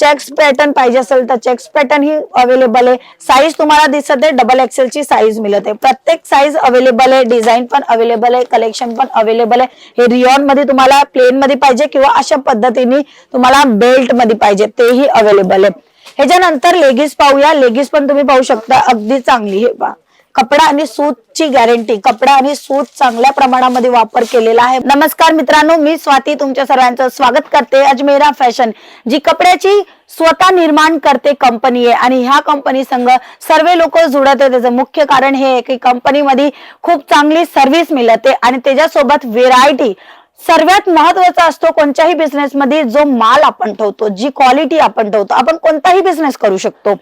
Checks pattern पाहिजे असेल तर चेक्स पॅटर्न ही अवेलेबल आहे. साईज तुम्हाला दिसत आहे डबल एक्सेल ची साईज मिळत आहे. प्रत्येक साईज अवेलेबल आहे डिझाईन पण अवेलेबल आहे कलेक्शन पण अवेलेबल आहे. हे रिओनमध्ये तुम्हाला प्लेन मध्ये पाहिजे किंवा अशा पद्धतीने तुम्हाला बेल्टमध्ये पाहिजे तेही अवेलेबल आहे. ह्याच्यानंतर लेगीज पाहूया. लेगीज पण तुम्ही पाहू शकता. अगदी चांगली हे पहा. कपडा आणि सूतची गॅरंटी कपडा आणि सूत चांगल्या प्रमाणामध्ये वापर केलेला आहे. नमस्कार मित्रांनो मी स्वाती तुमच्या सर्वांचं स्वागत करते. अजमेरा फॅशन जी कपड्याची स्वतः निर्माण करते कंपनी आहे आणि ह्या कंपनी संघ सर्व लोक जुळत आहे त्याचं मुख्य कारण हे आहे की कंपनीमध्ये खूप चांगली सर्व्हिस मिळते आणि त्याच्यासोबत व्हेरायटी सर्वात महत्त्वाचा असतो कोणत्याही बिझनेस मध्ये जो माल आपण ठेवतो जी क्वालिटी आपण ठेवतो आपण कोणताही बिझनेस करू शकतो.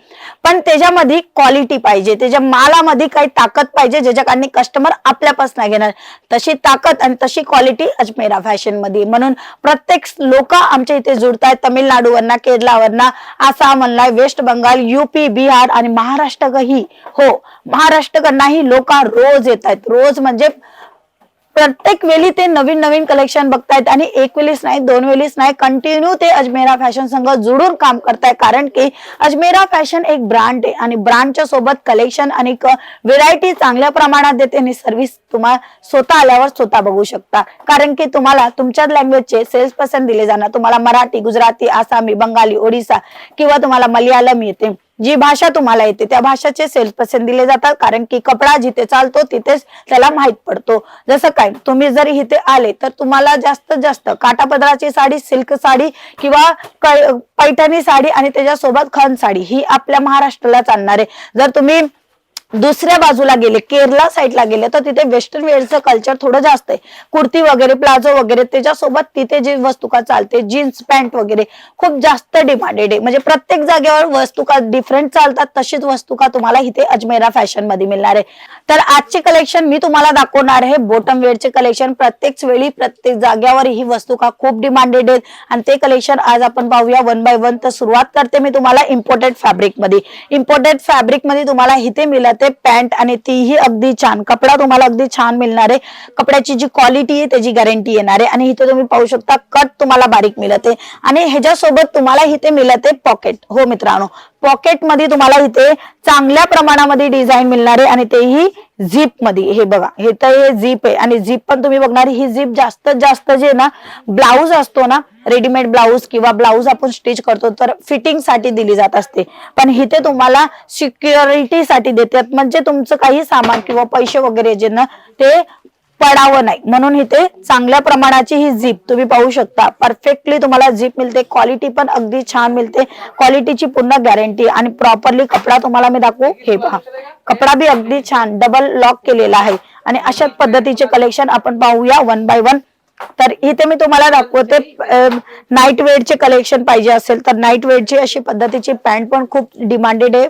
पण त्याच्यामध्ये क्वालिटी पाहिजे त्याच्या मालामध्ये काही ताकद पाहिजे ज्याच्या कारणे कस्टमर आपल्यापासून घेणार. तशी ताकद आणि तशी क्वालिटी अजमेरा फॅशनमध्ये. म्हणून प्रत्येक लोक आमच्या इथे जुडतायत तमिळनाडूवरना केरळावरना आसामला वेस्ट बंगाल युपी बिहार आणि महाराष्ट्रही हो महाराष्ट्रकडनंही लोक रोज येत आहेत रोज म्हणजे प्रत्येक वेळी ते नवीन नवीन कलेक्शन बघतायत आणि एक वेळीच नाही दोन वेळीच नाही कंटिन्यू ते अजमेरा फॅशन संघ जुडून काम करताय कारण की अजमेरा फॅशन एक ब्रँड आहे आणि ब्रँडच्या सोबत कलेक्शन आणि व्हेरायटी चांगल्या प्रमाणात देते आणि सर्व्हिस तुम्हाला स्वतः आल्यावर स्वतः बघू शकता. कारण की तुम्हाला तुमच्या लँग्वेजचे सेल्स पर्सन दिले जाणार. तुम्हाला मराठी गुजराती आसामी बंगाली ओडिसा किंवा तुम्हाला मलयालम येते. जी भाषा तुम्हाला येते त्या भाषाचे सेल्स पर्सेंट दिले जातात. कारण की कपडा जिथे चालतो तिथेच त्याला माहीत पडतो. जसं काय तुम्ही जर इथे आले तर तुम्हाला जास्तीत जास्त काटापदराची साडी सिल्क साडी किंवा पैठणी साडी आणि त्याच्यासोबत खन साडी ही आपल्या महाराष्ट्राला चालणार. आहे जर तुम्ही दुसऱ्या बाजूला गेले केरला साईडला गेले तर तिथे वेस्टर्न वेअरचं कल्चर थोडं जास्त आहे. कुर्ती वगैरे प्लाझो वगैरे त्याच्यासोबत तिथे जी वस्तुका चालते जीन्स पॅन्ट वगैरे खूप जास्त डिमांडेड आहे. म्हणजे प्रत्येक जागेवर वस्तुका डिफरंट चालतात तशीच वस्तुका तुम्हाला इथे अजमेरा फॅशनमध्ये मिळणार आहे. तर आजचे कलेक्शन मी तुम्हाला दाखवणार आहे. बॉटम वेअरचे कलेक्शन प्रत्येक वेळी प्रत्येक जाग्यावर ही वस्तुका खूप डिमांडेड आहेत. आणि ते कलेक्शन आज आपण पाहूया वन बाय वन तर सुरुवात करते मी तुम्हाला इम्पोर्टेड फॅब्रिकमध्ये. इम्पोर्टेड फॅब्रिकमध्ये तुम्हाला इथे मिळत पॅन्ट आणि तीही अगदी छान. कपडा तुम्हाला अगदी छान मिळणार आहे. कपड्याची जी क्वालिटी आहे त्याची गॅरंटी येणार आहे. आणि इथे तुम्ही पाहू शकता कट तुम्हाला बारीक मिळते. आणि ह्याच्यासोबत तुम्हाला इथे मिळते पॉकेट हो मित्रांनो पॉकेटमध्ये तुम्हाला इथे चांगल्या प्रमाणामध्ये डिझाईन मिळणार आहे आणि तेही झीपमध्ये हे बघा हे तर हे झीप आहे. आणि झीप पण तुम्ही बघणार ही झीप जास्तीत जास्त जे ना ब्लाऊज असतो ना रेडीमेड ब्लाऊज किंवा ब्लाऊज आपण स्टिच करतो तर फिटिंगसाठी दिली जात असते. पण इथे तुम्हाला सिक्युरिटी साठी देतात. म्हणजे तुमचं काही सामान किंवा पैसे वगैरे जे ना ते पडावं नाही. म्हणून इथे चांगल्या प्रमाणाची ही झीप तुम्ही पाहू शकता. परफेक्टली तुम्हाला झीप मिळते. क्वालिटी पण अगदी छान मिळते. क्वालिटीची पूर्ण गॅरंटी आणि प्रॉपरली कपडा तुम्हाला मी दाखवू. हे पहा. कपडा बी अगदी छान. डबल लॉक केलेला आहे. आणि अशाच पद्धतीचे कलेक्शन आपण पाहूया वन बाय वन तर इथे मी तुम्हाला दाखवते नाईट वेअरचे कलेक्शन पाहिजे असेल तर नाईट वेअरची अशी पद्धतीची पॅन्ट पण खूप डिमांडेड आहे.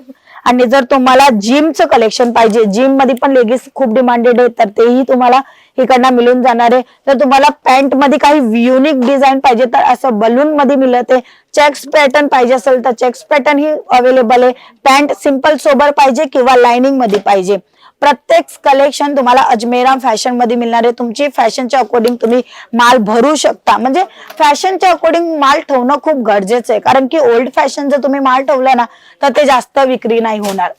आणि जर तुम्हाला जिमचं कलेक्शन पाहिजे जिममध्ये पण लेगीज खूप डिमांडेड आहे तर तेही तुम्हाला इकडनं मिळून जाणार आहे. तर तुम्हाला पॅन्टमध्ये काही युनिक डिझाईन पाहिजे तर असं बलून मध्ये मिळते. चेक्स पॅटर्न पाहिजे असेल तर चेक्स पॅटर्न ही अवेलेबल आहे. पॅन्ट सिंपल सोबर पाहिजे किंवा लाइनिंगमध्ये पाहिजे. प्रत्येक कलेक्शन तुम्हाला अजमेराम फॅशनमध्ये मिळणार आहे. तुमची फॅशनच्या अकॉर्डिंग तुम्ही माल भरू शकता. म्हणजे फॅशनच्या अकॉर्डिंग माल ठेवणं खूप गरजेचं आहे. कारण की ओल्ड फॅशन जर तुम्ही माल ठेवला ना तर ते जास्त विक्री नाही होणार.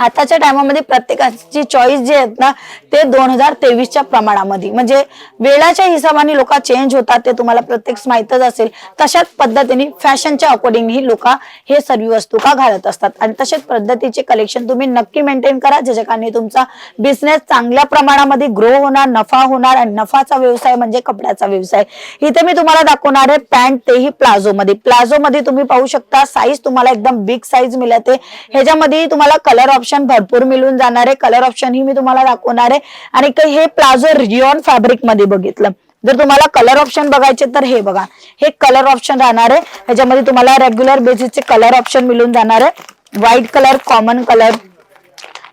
आताच्या टायमामध्ये प्रत्येकाची चॉईस जे आहेत ना ते दोन हजार तेवीसच्या प्रमाणामध्ये. म्हणजे वेळाच्या हिशोबाने लोक चेंज होतात ते तुम्हाला प्रत्येक माहितच असेल. तशाच पद्धतीने फॅशनच्या अकॉर्डिंग ही लोक हे सर्व वस्तू का घालत असतात? आणि तशाच पद्धतीचे कलेक्शन तुम्ही नक्की मेंटेन करा ज्याच्या कारणे तुमचा बिझनेस चांगल्या प्रमाणामध्ये ग्रो होणार नफा होणार. आणि नफाचा व्यवसाय म्हणजे कपड्याचा व्यवसाय. इथे मी तुम्हाला दाखवणार आहे पॅन्ट तेही प्लाझो मध्ये प्लाझो मध्ये तुम्ही पाहू शकता साईज तुम्हाला एकदम बिग साईज मिळते. ह्याच्यामध्ये तुम्हाला कलर ऑप्शन भरपूर मिळून जाणार आहे. कलर ऑप्शन ही मी तुम्हाला दाखवणार आहे. आणि काही हे प्लाझो रिओन फॅब्रिकमध्ये बघितलं. जर तुम्हाला कलर ऑप्शन बघायचे तर हे बघा. हे कलर ऑप्शन राहणार आहे. ह्याच्यामध्ये तुम्हाला रेग्युलर बेसिसचे कलर ऑप्शन मिळून जाणार आहे. White colour common colour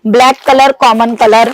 black colour common colour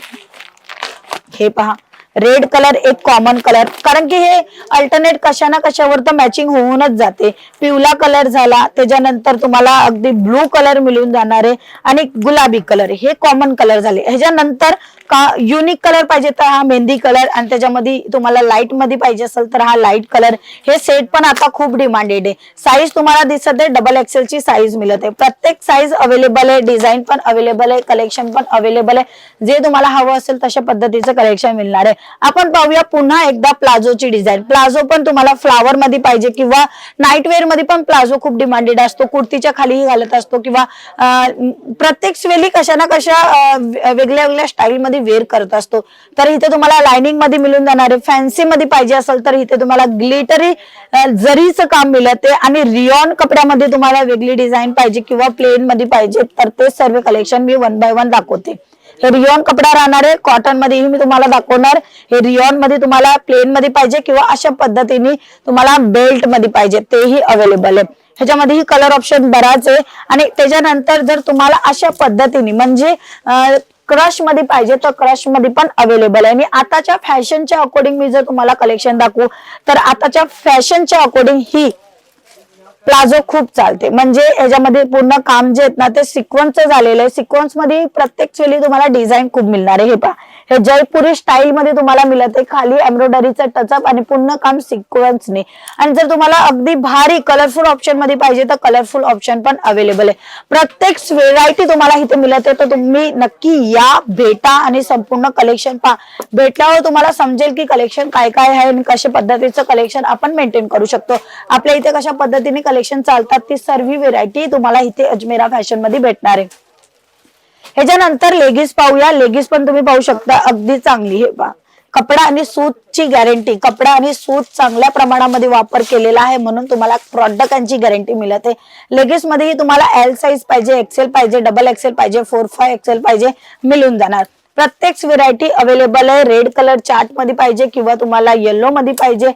हे पहा. रेड कलर एक कॉमन कलर कारण की हे अल्टरनेट कशा ना कशावर तर मॅचिंग होऊनच जाते. पिवळा कलर झाला त्याच्यानंतर तुम्हाला अगदी ब्लू कलर मिळून जाणार आहे आणि गुलाबी कलर हे कॉमन कलर झाले. ह्याच्यानंतर का युनिक कलर पाहिजे तर हा मेहंदी कलर आणि त्याच्यामध्ये तुम्हाला लाइटमध्ये पाहिजे असेल तर हा लाइट कलर हे सेट पण आता खूप डिमांडेड आहे. साईज तुम्हाला दिसत आहे डबल एक्सेल ची साईज मिळत आहे. प्रत्येक साईज अवेलेबल आहे डिझाईन पण अवेलेबल आहे कलेक्शन पण अवेलेबल आहे. जे तुम्हाला हवं असेल तशा पद्धतीचं कलेक्शन मिळणार आहे. आपण पाहूया पुन्हा एकदा प्लाझोची डिझाईन. प्लाझो पण तुम्हाला फ्लावर मध्ये पाहिजे किंवा नाईटवेअरमध्ये पण प्लाझो खूप डिमांडेड असतो. कुर्तीच्या खालीही घालत असतो किंवा प्रत्येक स्वेली कशा ना कशा वेगळ्या वेगळ्या स्टाईलमध्ये वेअर करत असतो. तर इथे तुम्हाला लाइनिंगमध्ये मिळून जाणारे फॅन्सी मध्ये पाहिजे असेल तर इथे तुम्हाला ग्लिटरी जरीचं काम मिळते आणि रिऑन कपड्यामध्ये तुम्हाला वेगळी डिझाईन पाहिजे किंवा प्लेन मध्ये पाहिजे. तर ते सर्व कलेक्शन मी वन बाय वन दाखवते. हे रिओन कपडा राहणार आहे. कॉटन मध्येही मी तुम्हाला दाखवणार. हे रिओनमध्ये तुम्हाला प्लेन मध्ये पाहिजे किंवा अशा पद्धतीने तुम्हाला बेल्टमध्ये पाहिजे. तेही अवेलेबल आहे. ह्याच्यामध्येही कलर ऑप्शन बराच आहे. आणि त्याच्यानंतर जर तुम्हाला अशा पद्धतीने म्हणजे क्रशमध्ये पाहिजे तर क्रशमध्ये पण अवेलेबल आहे. आणि आताच्या फॅशनच्या अकॉर्डिंग मी जर तुम्हाला कलेक्शन दाखवू तर आताच्या फॅशनच्या अकॉर्डिंग ही प्लाझो खूप चालते. म्हणजे याच्यामध्ये पूर्ण काम जे आहेत ना ते सिक्वन्स झालेलं आहे. सिक्वन्समध्ये प्रत्येक शैली तुम्हाला डिझाईन खूप मिळणार आहे. हे पहा. हे जयपुरी स्टाईल मध्ये तुम्हाला मिळत आहे. खाली एम्ब्रॉयडरीचा टचअप आणि पूर्ण काम सिक्वन्सने आणि जर तुम्हाला अगदी भारी कलरफुल ऑप्शनमध्ये पाहिजे तर कलरफुल ऑप्शन पण अवेलेबल आहे. प्रत्येक व्हेरायटी तुम्हाला इथे मिळत आहे. तर तुम्ही नक्की या भेटा आणि संपूर्ण कलेक्शन पहा. भेटल्यावर तुम्हाला समजेल की कलेक्शन काय काय आहे आणि कशा पद्धतीचं कलेक्शन आपण मेंटेन करू शकतो. आपल्या इथे कशा पद्धतीने कलेक्शन चालतात ती सर्व व्हेरायटी तुम्हाला इथे अजमेरा फॅशनमध्ये भेटणार आहे. ह्याच्यानंतर लेगीज पाहूया. लेगीज पण तुम्ही पाहू शकता अगदी चांगली हे पा कपडा आणि सूतची गॅरंटी कपडा आणि सूत चांगल्या प्रमाणामध्ये वापर केलेला आहे म्हणून तुम्हाला प्रॉडक्टांची गॅरंटी मिळते. लेगीज मध्येही तुम्हाला एल साईज पाहिजे एक्सेल पाहिजे डबल एक्सेल पाहिजे फोर फाय एक्सेल पाहिजे मिळून जाणार. प्रत्येक व्हेरायटी अवेलेबल आहे. रेड कलर चार्टमध्ये पाहिजे किंवा तुम्हाला येलो मध्ये पाहिजे.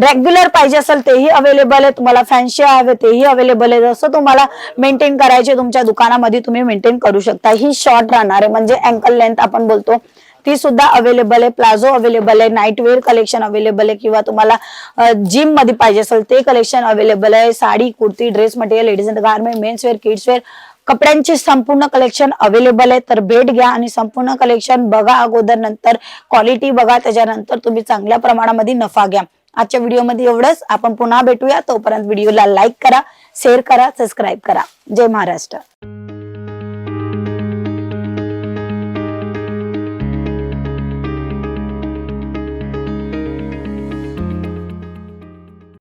रेग्युलर पाहिजे असेल तेही अवेलेबल आहे. तुम्हाला फॅन्सी हवे तेही अवेलेबल आहे. जसं तुम्हाला मेंटेन करायचे तुमच्या दुकानामध्ये तुम्ही मेंटेन करू शकता. ही शॉर्ट राहणार आहे. म्हणजे अँकल लेंथ आपण बोलतो. ती सुद्धा अवेलेबल आहे. प्लाझो अवेलेबल आहे. नाईट वेअर कलेक्शन अवेलेबल आहे. किंवा तुम्हाला जिममध्ये पाहिजे असेल ते कलेक्शन अवेलेबल आहे. Sari kurti dress material ladies and garment men's wear kids wear कपड्यांची संपूर्ण कलेक्शन अवेलेबल आहे. तर भेट घ्या आणि संपूर्ण कलेक्शन बघा अगोदर नंतर. क्वालिटी बघा. त्याच्यानंतर तुम्ही चांगल्या प्रमाणामध्ये नफा घ्या. आजच्या व्हिडिओमध्ये एवढंच. आपण पुन्हा भेटूया. तोपर्यंत व्हिडिओला लाईक करा शेअर करा सबस्क्राईब करा. जय महाराष्ट्र.